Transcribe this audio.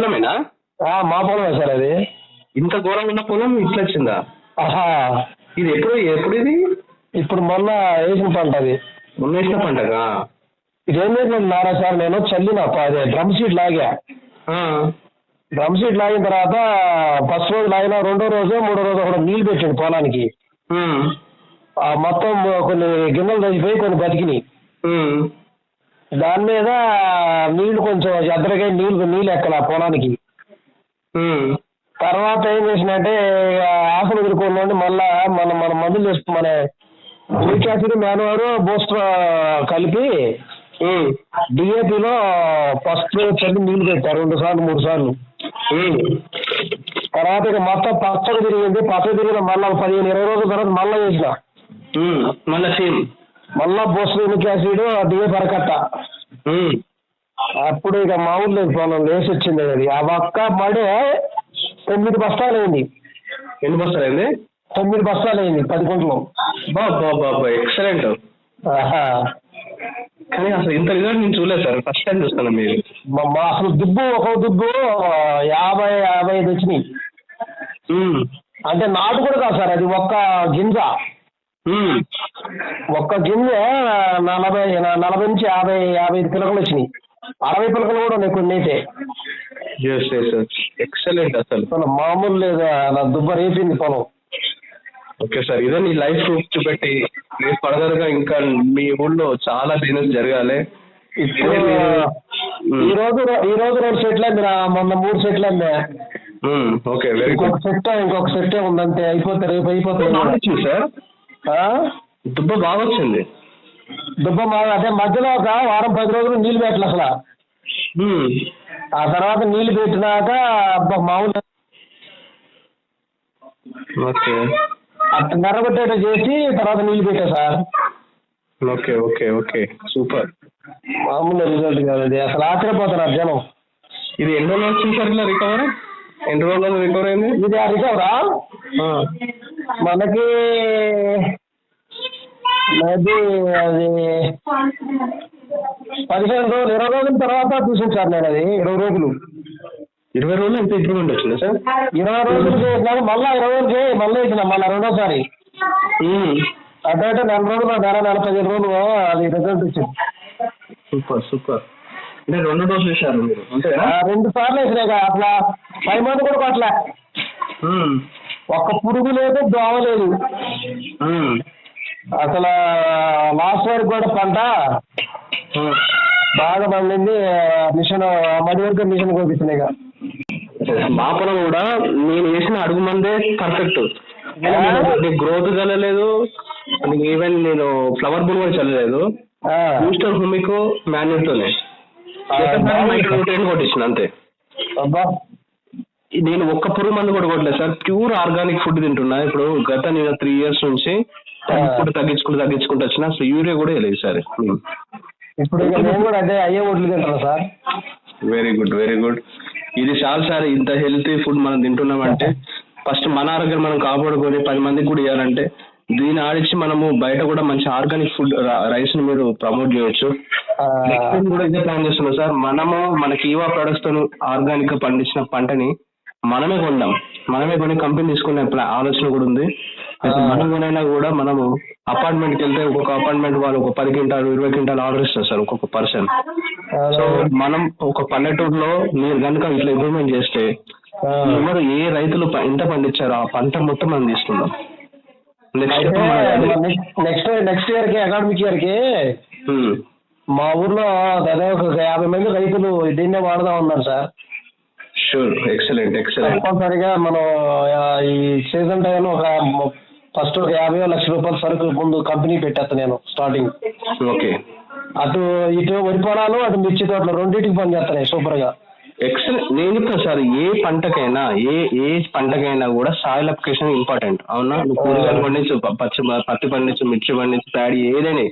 పొలమేనా మా పొలమే సార్ అది. ఇంత ఘోరంగా ఉన్న పొలం ఇట్లా వచ్చిందా? ఆహా. ఇది ఎప్పుడు ఎప్పుడు ఇది? ఇప్పుడు మొన్న వేసిన పంట అది. మొన్న వేసిన పంటగా? ఇదేం చేసిన నారా సార్ నేను చల్లిన అదే డ్రమ్ షీట్ లాగా. డ్రమ్ షీట్ లాగిన తర్వాత ఫస్ట్ రోజు లాగిన రెండో రోజు మూడో రోజు కూడా నీళ్ళు పెట్టాడు పొలానికి. మొత్తం కొన్ని గిన్నెలు తగ్గిపోయి కొన్ని బతికినాయి. దాని మీద నీళ్ళు కొంచెం ఎద్దరిగా నీళ్ళు నీళ్ళు ఎక్కల పొలానికి తర్వాత ఏం చేసినంటే ఆకులు ఎదుర్కొని మళ్ళా మన మన మందులు చేసుకు మన యూరిక్ యాసిడ్ మ్యాన్వర్ బూస్టర్ కలిపి డిఏపిలో ఫస్ట్ చల్లి నీళ్ళు పెట్టారు రెండు సార్లు మూడు సార్లు. తర్వాత ఇక మొత్తం పచ్చగా తిరిగింది. పచ్చగా తిరిగిన మళ్ళీ పదిహేను ఇరవై రోజుల తర్వాత మళ్ళీ చేసిన. మళ్ళా సేమ్. మళ్ళా బూస్టర్ యూరిక్ యాసిడ్ డిఏపి అరకట్ట ఉమ్, అప్పుడు ఇక మామూలు లేదు పొలం లేచి వచ్చింది అది. ఆ ఒక్క మడే తొమ్మిది బస్తాలు అయింది ఎన్ని బస్తాలు అయింది తొమ్మిది బస్తాలు అయింది పది బాబా బాబా ఎక్సలెంట్. కానీ అసలు ఇంత రిజల్ట్ నేను చూడలేదు సార్ ఫస్ట్ టైం చూస్తాను మీరు. మా మా అసలు దుబ్బు ఒక దుబ్బు యాభై యాభై ఐదు వచ్చినాయి. అంటే నాటు కూడా కాదు సార్ అది ఒక్క గింజ. ఒక్క గింజ నలభై నలభై నుంచి యాభై యాభై ఐదు పిలకలు వచ్చినాయి. అరవై పిలకలు కూడా ఉన్నాయి కొన్ని అయితే. ఎక్సలెంట్ అసలు. అసలు మామూలు లేదు? నా దుబ్బ రేపింది పొలం. ఓకే సార్ ఇదే నీ లైఫ్ చూపెట్టి మీరు ఫర్దర్గా ఇంకా మీ ఊళ్ళో చాలా బిజినెస్ జరగాలి. ఇప్పుడు ఈ రోజు ఈ రోజు రెండు సెట్లు అయింది రా. మొన్న మూడు సెట్లు ఉమ్, ఓకే వెరీ ఇంకొక గుడ్ సెట్ ఇంకొక సెట్ ఉందంటే అయిపోతే రేపు అయిపోతుంది సార్? దుబ్బ బాగా వచ్చింది దుబ్బ మా అదే మధ్యలో ఒక వారం పది రోజులు నీళ్ళు పెట్టాలి అసలు. ఆ తర్వాత నీళ్ళు పెట్టినాక అబ్బా మామూలు ఓకే. అట్ట నెరగొట్టేట చేసి తర్వాత నీళ్ళు పెట్టా sir. Okay okay okay. Super. మామూలు రిజల్ట్ కాదు అసలు ఆశ్చర్యపోతున్నారు జనం. ఇది ఎన్ని రోజులు వచ్చింది సార్ ఇలా రికవర్? ఎన్ని రోజులు రికవర్ అయింది? ఇది రికవరా మనకి అది అది పదిహేను రోజులు ఇరవై రోజుల తర్వాత చూసాను సార్ నేను అది ఇరవై రోజులు. ఇరవై రోజులు ఎంత ఇంప్రూవ్మెంట్ వచ్చింది సార్? ఇరవై రోజులు చేసినాక మళ్ళీ ఇరవై రోజులు చేయి మళ్ళీ ఇచ్చిన మళ్ళీ రెండోసారి. అంటే నెల రోజులు నెల నెల పదిహేను రోజులు అది రిజల్ట్ ఇచ్చింది. Super super. అంటే రెండు డోసులు వేశారు మీరు ఆ, రెండు సార్లు వేసినాయి అట్లా పది మంది కూడా కొట్టలే. ఒక్క పురుగు లేదు దోమ లేదు. అసలు లాస్ట్ వరకు కూడా పంట. బాగా పండింది మిషన్ మడి వరకు మిషన్ కోపించినాయి ఇక. మా పొలం కూడా నేను వేసిన అడుగు మందే పర్ఫెక్ట్ గ్రోత్ చల్లలేదు. ఈవెన్ నేను ఫ్లవర్ బుల్ కూడా చల్లలేదు. బూస్టర్ హుమికో మాన్యూర్ తోనే. కొట్టించిన అంతే. అబ్బా. నేను ఒక్క పురుగు మందు కూడా కొట్టలేదు సార్. ప్యూర్ ఆర్గానిక్ ఫుడ్ తింటున్నా. ఇప్పుడు గత నేను త్రీ ఇయర్స్ నుంచి తగ్గించుకుంటూ తగ్గించుకుంటూ తగ్గించుకుంటూ వచ్చిన అసలు యూరియా కూడా వేయలేదు సార్ ఇప్పుడు ఇక నేను కూడా అదే అయ్యే ఒడ్లు తింటాను sir. Very good very good ఇది చాలు సార్ ఇంత హెల్తీ ఫుడ్ మనం తింటున్నామంటే ఫస్ట్ మన ఆరోగ్యం మనం కాపాడుకొని పది మందికి కూడా ఇవ్వాలంటే దీన్ని ఆడిచ్చి మనము బయట కూడా మంచి ఆర్గానిక్ ఫుడ్ రైస్ని మీరు ప్రమోట్ చేయొచ్చు. కూడా ఇదే ప్లాన్ చేస్తున్నాం సార్. మనము మనకి ఈవా ప్రొడక్ట్స్తో ఆర్గానిక్గా పండించిన పంటని మనమే కొందాం. మనమే కొని కంపెనీ తీసుకునే ఆలోచన కూడా ఉంది. అయితే మనం కొనైనా కూడా మనము అపార్ట్మెంట్కి వెళ్తే ఒక్కొక్క అపార్ట్మెంట్ వాళ్ళు ఒక పది క్వింటాలు ఇరవై క్వింటాలు ఆర్డర్ ఇస్తారు సార్ ఒక్కొక్క పర్సన్ సో మనం ఒక పల్లెటూరులో మీరు కనుక ఇట్లా ఇంప్రూవ్మెంట్ చేస్తే. ఎవరు ఏ రైతులు ఎంత పండించారో ఆ పంట మొత్తం మనం తీసుకుందాం. నెక్స్ట్ నెక్స్ట్ నెక్స్ట్ ఇయర్కి అకాడమిక్ ఇయర్కి మా ఊర్లో దాదాపు ఒక యాభై మంది రైతులు దీన్నే వాడదాం ఉన్నారు సార్. షూర్ ఎక్సలెంట్ ఎక్సలెంట్ తప్పనిసరిగా మనం ఈ సీజన్ టైంలో ఒక ఫస్ట్ ఒక యాభై లక్ష రూపాయల సరుకులు ముందు కంపెనీ పెట్టేస్తా నేను స్టార్టింగ్ ఓకే అటు ఇటు వరి పొలాలు అటు మిర్చి తోటలు రెండింటికి పని చేస్తున్నాయి సూపర్గా. ఎక్సలెంట్ నేను చెప్తాను సార్ ఏ పంటకైనా ఏ ఏ పంటకైనా కూడా సాయిల్ అప్లికేషన్ ఇంపార్టెంట్ అవునా? నువ్వు కూరగాయలు పండించు పచ్చి పత్తి పండించు మిర్చి పండించు ప్యాడీ ఏదైనా